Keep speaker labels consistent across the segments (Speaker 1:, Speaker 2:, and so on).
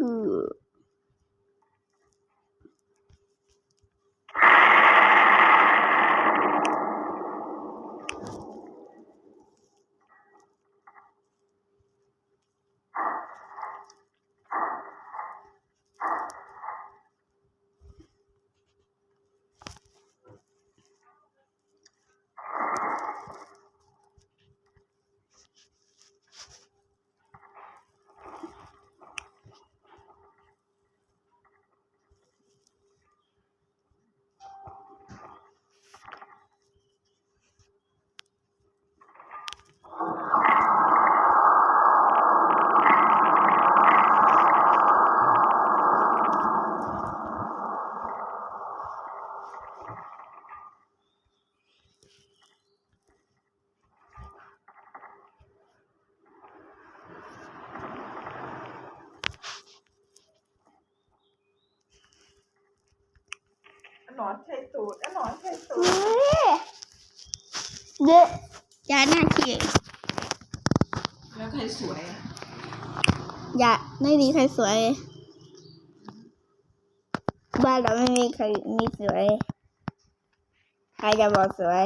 Speaker 1: 呃 หนอนใช้สูตรอะหนอนใช้สู
Speaker 2: เฮ้
Speaker 1: ตร
Speaker 2: ยเยอะยาหน้าขี้
Speaker 1: แล้วใครสวยอะ
Speaker 2: ยาไม่มีใครสวย บ้านเราไม่มีใครมีสวย ใครจะบอกสวย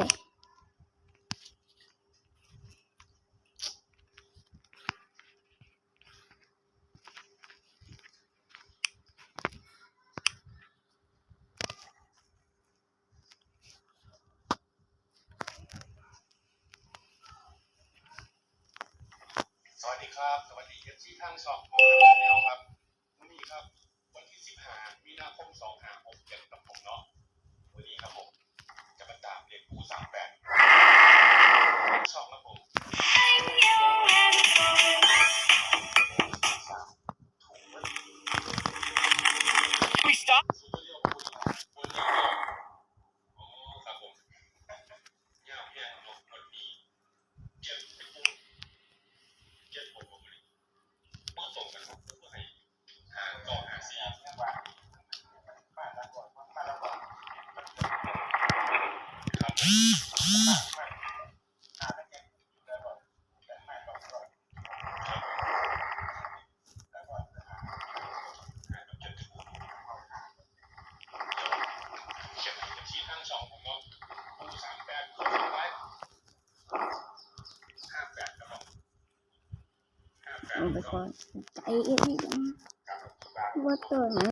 Speaker 3: สวัสดีครับ สวัสดีเอฟซีทางสองของชาแนลครับวันนี้ครับ วันที่ 15 มีนาคม 2567 เอาไปครับผมห้าแปด
Speaker 2: เอาไป
Speaker 3: ก็
Speaker 2: ก่อนใจเอ็ดนี่จัง
Speaker 3: การลงทุนบ้าน
Speaker 2: ว่าตัวไหน